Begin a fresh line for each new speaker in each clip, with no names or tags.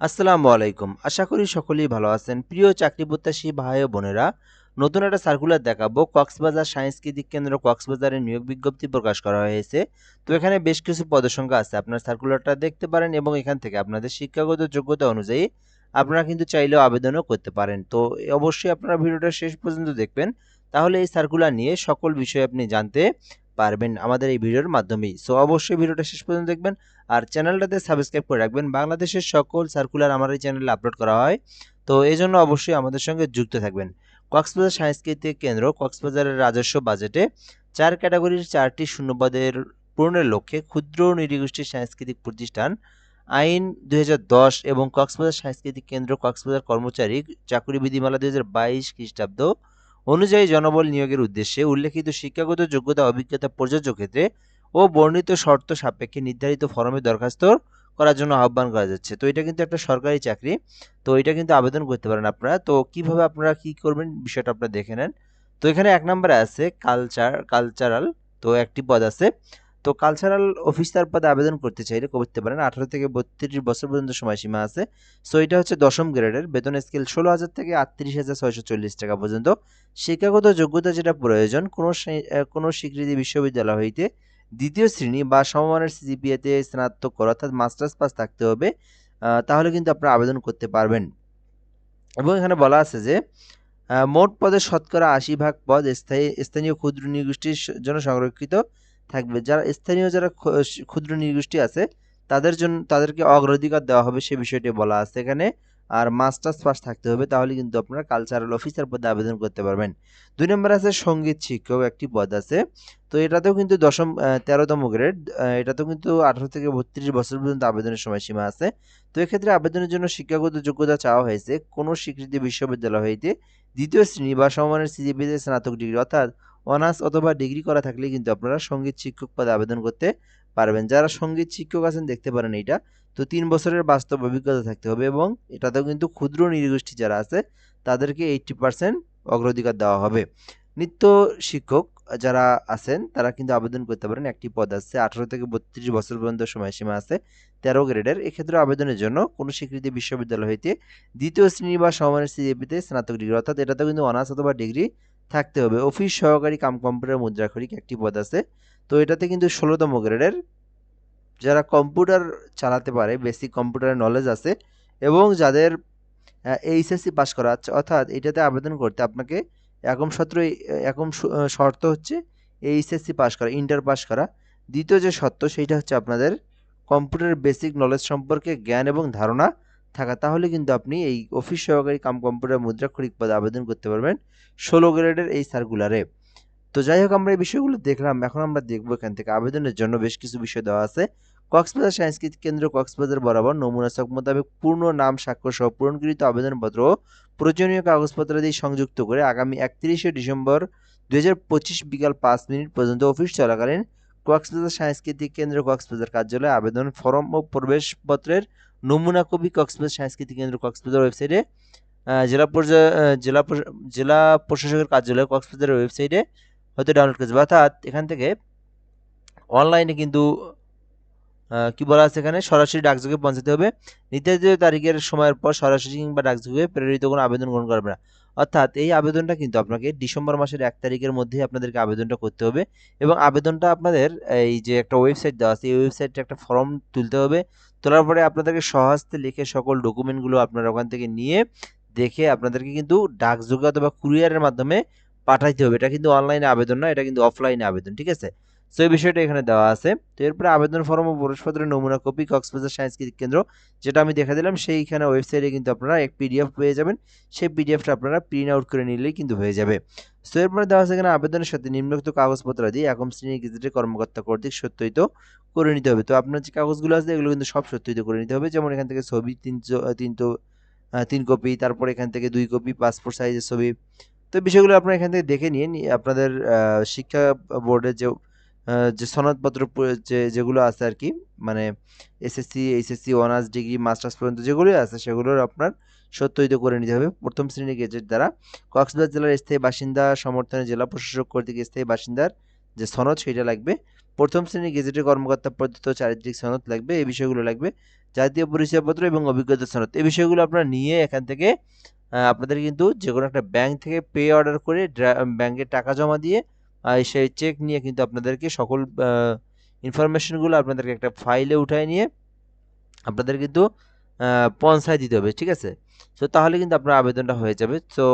আসসালামু আলাইকুম। আশা করি সকলেই ভালো আছেন। প্রিয় চাকরি প্রত্যাশী ভাই ও বোনেরা, নতুন একটা সার্কুলার দেখাবো। কক্সবাজার সাংস্কৃতিক কেন্দ্র কক্সবাজারে নিয়োগ বিজ্ঞপ্তি প্রকাশ করা হয়েছে। তো এখানে বেশ কিছু পদসংখ্যা আছে। আপনার সার্কুলারটা দেখতে পারেন এবং এখান থেকে আপনাদের শিক্ষাগত যোগ্যতা অনুযায়ী আপনারা কিন্তু চাইলেও আবেদনও করতে পারেন। তো অবশ্যই আপনারা ভিডিওটা শেষ পর্যন্ত দেখবেন। তাহলে এই সার্কুলার নিয়ে সকল বিষয়ে আপনি জানতে পারবেন আমাদের এই ভিডিওর মাধ্যমেই। সো অবশ্যই ভিডিওটা শেষ পর্যন্ত দেখবেন আর চ্যানেলটাতে সাবস্ক্রাইব করে রাখবেন। বাংলাদেশের সকল সার্কুলার আমার এই চ্যানেলে আপলোড করা হয়। তো এই জন্য অবশ্যই আমাদের সঙ্গে যুক্ত থাকবেন। কক্সবাজার সাংস্কৃতিক কেন্দ্র, কক্সবাজারের রাজস্ব বাজেটে চার ক্যাটাগরির চারটি শূন্যপদের পূরণের লক্ষ্যে ক্ষুদ্র নৃগোষ্ঠীর সাংস্কৃতিক প্রতিষ্ঠান, আইন দুই হাজার দশ এবং কক্সবাজার সাংস্কৃতিক কেন্দ্র, কক্সবাজার কর্মচারী, চাকুরি বিধিমালা দুই হাজার বাইশ খ্রিস্টাব্দ অনুযায়ী জনবল নিয়োগের উদ্দেশ্যে উল্লেখিত শিক্ষাগত যোগ্যতা, অভিজ্ঞতা প্রযোজ্য ক্ষেত্রে ও বর্ণিত শর্ত সাপেক্ষে নির্ধারিত ফরমে দরখাস্ত করার জন্য আহ্বান করা যাচ্ছে। তো এটা কিন্তু একটা সরকারি চাকরি। তো এটা কিন্তু আবেদন করতে পারেন আপনারা। তো কীভাবে আপনারা কি করবেন বিষয়টা আপনারা দেখে নেন। তো এখানে এক নম্বরে আছে কালচার কালচারাল তো একটি পদ আছে। তো কালচারাল অফিসার পদে আবেদন করতে চাইলে করতে পারেন। আঠারো থেকে বত্রিশ বছর পর্যন্ত সময়সীমা আছে। সো এটা হচ্ছে দশম গ্রেডের বেতন স্কেল ষোলো হাজার থেকে আটত্রিশ হাজার ছয়শো চল্লিশ টাকা পর্যন্ত। শিক্ষাগত যোগ্যতা যেটা প্রয়োজন, কোনো কোনো স্বীকৃতি বিশ্ববিদ্যালয় হইতে দ্বিতীয় শ্রেণি বা সমমানের সিজিপিএতে স্নাতক অর্থাৎ মাস্টার্স পাস থাকতে হবে তাহলে কিন্তু আপনারা আবেদন করতে পারবেন। এবং এখানে বলা আছে যে মোট পদে শতকরা আশি ভাগ পদ স্থায়ী, স্থানীয় ক্ষুদ্র নৃগোষ্ঠীর জন্য সংরক্ষিত। থাকবে। যারা স্থানীয় যারা ক্ষুদ্র নৃগোষ্ঠী আছে, তাদের জন্য, তাদেরকে অগ্রাধিকার দেওয়া হবে সে বিষয়টি বলা আছে এখানে। আর মাস্টার্স পাস থাকতে হবে, তাহলে কিন্তু আপনারা কালচারাল অফিসার পদে আবেদন করতে পারবেন। দুই নম্বর আছে সংগীত শিক্ষক, একটি পদ আছে। তো এটাতেও কিন্তু দশম তেরোতম গ্রেড এটাতেও কিন্তু আঠারো থেকে বত্রিশ বছর পর্যন্ত আবেদনের সময়সীমা আছে। তো এক্ষেত্রে আবেদনের জন্য শিক্ষাগত যোগ্যতা চাওয়া হয়েছে কোনো স্বীকৃতি বিশ্ববিদ্যালয় হইতে দ্বিতীয় শ্রেণি বা সমমানের সিজিপিতে স্নাতক ডিগ্রি, অর্থাৎ অনার্স অথবা ডিগ্রি করা থাকলে কিন্তু আপনারা সংগীত শিক্ষক পদে আবেদন করতে পারবেন। যারা সংগীত শিক্ষক আছেন, দেখতে পারেন এইটা। তো তিন বছরের বাস্তব অভিজ্ঞতা থাকতে হবে এবং এটাতেও কিন্তু ক্ষুদ্র নৃগোষ্ঠী যারা আছে, তাদেরকে এইটটি পার্সেন্ট অগ্রাধিকার দেওয়া হবে। নৃত্য শিক্ষক যারা আছেন, তারা কিন্তু আবেদন করতে পারেন। একটি পদ আছে, আঠারো থেকে বত্রিশ বছর পর্যন্ত সময়সীমা আছে, তেরো গ্রেডের। এক্ষেত্রে আবেদনের জন্য কোনো স্বীকৃতি বিশ্ববিদ্যালয় হইতে দ্বিতীয় শ্রেণি বা সমানের সিজিপিতে স্নাতক ডিগ্রি, অর্থাৎ এটাতে কিন্তু অনার্স অথবা ডিগ্রি থাকতে হবে। অফিস সহকারী কাম কম্পিউটার মুদ্রাক্ষরিক একটি পদ আছে। তো এটাতে কিন্তু ষোলোতম গ্রেডের যারা কম্পিউটার চালাতে পারে, বেসিক কম্পিউটারের নলেজ আছে এবং যাদের এইচএসসি পাস করা আছে, অর্থাৎ এটাতে আবেদন করতে আপনাকে একম সত্র, একম শর্ত হচ্ছে এইচএসসি পাস করা ইন্টার পাস করা। দ্বিতীয় যে শর্ত সেইটা হচ্ছে আপনাদের কম্পিউটারের বেসিক নলেজ সম্পর্কে জ্ঞান এবং ধারণা থাকা, তাহলে কিন্তু আপনি এই অফিস সহকারী কাম কম্পিউটার মুদ্রাক্ষরিক পদে আবেদন করতে পারবেন ষোলো গ্রেডের এই সার্কুলারে তো যাই হোক, আমরা এই বিষয়গুলো দেখলাম, এখন আমরা দেখব এখান থেকে আবেদনের জন্য বেশ কিছু বিষয় দেওয়া আছে। কক্সবাজার সাংস্কৃতিক কেন্দ্র কক্সবাজার বরাবর নমুনা চক মোতাবেক পূর্ণ নাম, স্বাক্ষর সহ পূরণকৃত আবেদনপত্র প্রয়োজনীয় কাগজপত্র দিয়ে সংযুক্ত করে আগামী একত্রিশে ডিসেম্বর দুই হাজার পঁচিশ বিকাল পাঁচ মিনিট পর্যন্ত অফিস চলাকালীন কক্সবাজার সাংস্কৃতিক কেন্দ্র কক্সবাজার কার্যালয়ে আবেদন ফরম ও প্রবেশপত্রের নমুনা কবি কক্সবাজার সাংস্কৃতিক কেন্দ্র কক্সবাজার ওয়েবসাইটে জেলা জেলা জেলা প্রশাসকের কার্যালয় কক্সবাজারের ওয়েবসাইটে হয়তো ডাউনলোড করেছে। অর্থাৎ এখান থেকে অনলাইনে কিন্তু কি বলা আছে এখানে? সরাসরি ডাকযোগে পৌঁছাতে হবে। নির্ধারিত তারিখের সময়ের পর সরাসরি কিংবা ডাকযোগে প্রেরিত কোনো আবেদন গ্রহণ করবে না। অর্থাৎ এই আবেদনটা কিন্তু আপনাকে ডিসেম্বর মাসের এক তারিখের মধ্যেই আপনাদেরকে আবেদনটা করতে হবে এবং আবেদনটা আপনাদের এই যে একটা ওয়েবসাইট দেওয়া আছে, এই ওয়েবসাইটে একটা ফর্ম তুলতে হবে। তোলার পরে আপনাদেরকে সহজতে লিখে সকল ডকুমেন্টগুলো আপনারা ওখান থেকে নিয়ে দেখে আপনাদেরকে কিন্তু ডাকযোগে অথবা কুরিয়ারের মাধ্যমে পাঠাইতে হবে। এটা কিন্তু অনলাইনে আবেদন না এটা কিন্তু অফলাইনে আবেদন, ঠিক আছে? সো এই বিষয়টা এখানে দেওয়া আছে। তো, এরপরে আবেদন ফর্ম ও প্রবেশপত্রের নমুনা কপি, কক্সবাজার সাংস্কৃতিক কেন্দ্র, যেটা আমি দেখা দিলাম, সেইখানে ওয়েবসাইটে কিন্তু আপনারা এক পিডিএফ পেয়ে যাবেন। সেই পিডিএফটা আপনারা প্রিন্ট আউট করে নিলেই কিন্তু হয়ে যাবে। সো এরপরে দেওয়া আছে এখানে আবেদনের সাথে নিম্নোক্ত কাগজপত্র দিয়ে একম শ্রেণির গেজেটের কর্মকর্তা কর্তৃক সত্যায়িত করে নিতে হবে। তো, আপনার যে কাগজগুলো আছে, এগুলো কিন্তু সব সত্যায়িত করে নিতে হবে। যেমন এখান থেকে ছবি, তিন চ- তিন কপি, তারপর এখান থেকে দুই কপি পাসপোর্ট সাইজের ছবি। তো, বিষয়গুলো আপনারা এখান থেকে দেখে নিয়ে আপনাদের শিক্ষা বোর্ডের যে যে সনদপত্র যে, যেগুলো আছে আর কি মানে SSC HSC honours degree masters পর্যন্ত যেগুলো আছে, সেগুলোর আপনার সত্যায়িত করে নিতে হবে। প্রথম শ্রেণির গেজেট দ্বারা কক্সবাজার জেলার স্থায়ী বাসিন্দা, সমর্থনে জেলা প্রশাসক কর্তৃক স্থায়ী বাসিন্দার যে সনদ, সেটা লাগবে। প্রথম শ্রেণির গেজেটের কর্মকর্তা প্রদত্ত চারিত্রিক সনদ লাগবে, এই বিষয়গুলো লাগবে। জাতীয় পরিচয়পত্র এবং অভিজ্ঞতা সনদ, এই বিষয়গুলো আপনারা নিয়ে এখান থেকে আপনাদের কিন্তু যে কোনো একটা ব্যাংক থেকে পে অর্ডার করে ব্যাংকে টাকা জমা দিয়ে সেই চেক নিয়ে কিন্তু আপনাদেরকে সকল ইনফরমেশনগুলো আপনাদেরকে একটা ফাইলে উঠায় নিয়ে আপনাদের কিন্তু পৌঁছায় দিতে হবে, ঠিক আছে? তো তাহলে কিন্তু আপনার আবেদনটা হয়ে যাবে। তো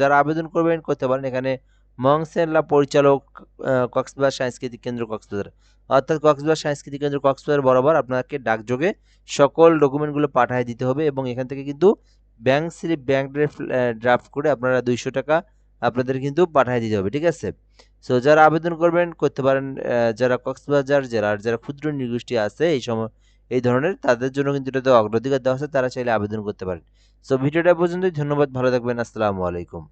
যারা আবেদন করবেন, করতে পারেন। এখানে মংসেনলা পরিচালক কক্সবাজার সাংস্কৃতিক কেন্দ্র কক্সবাজার। অর্থাৎ কক্সবাজার সাংস্কৃতিক কেন্দ্র কক্সবাজার বরাবর আপনাকে ডাকযোগে সকল ডকুমেন্টগুলো পাঠিয়ে দিতে হবে এবং এখান থেকে কিন্তু ব্যাংক স্লিপ ব্যাংক ড্রাফট করে আপনারা দুইশো টাকা আপনাদের কিন্তু পাঠিয়ে দিতে হবে, ঠিক আছে? সো যারা আবেদন করবেন, করতে পারেন যারা কক্সবাজার জেলার যারা ক্ষুদ্র নৃগোষ্ঠী আছে, এই সময়, এই ধরনের, তাদের জন্য কিন্তু এটাতে অগ্রাধিকার দেওয়া আছে, তারা চাইলে আবেদন করতে পারেন। সো ভিডিওটা পর্যন্তই, ধন্যবাদ, ভালো থাকবেন, আসসালামু আলাইকুম।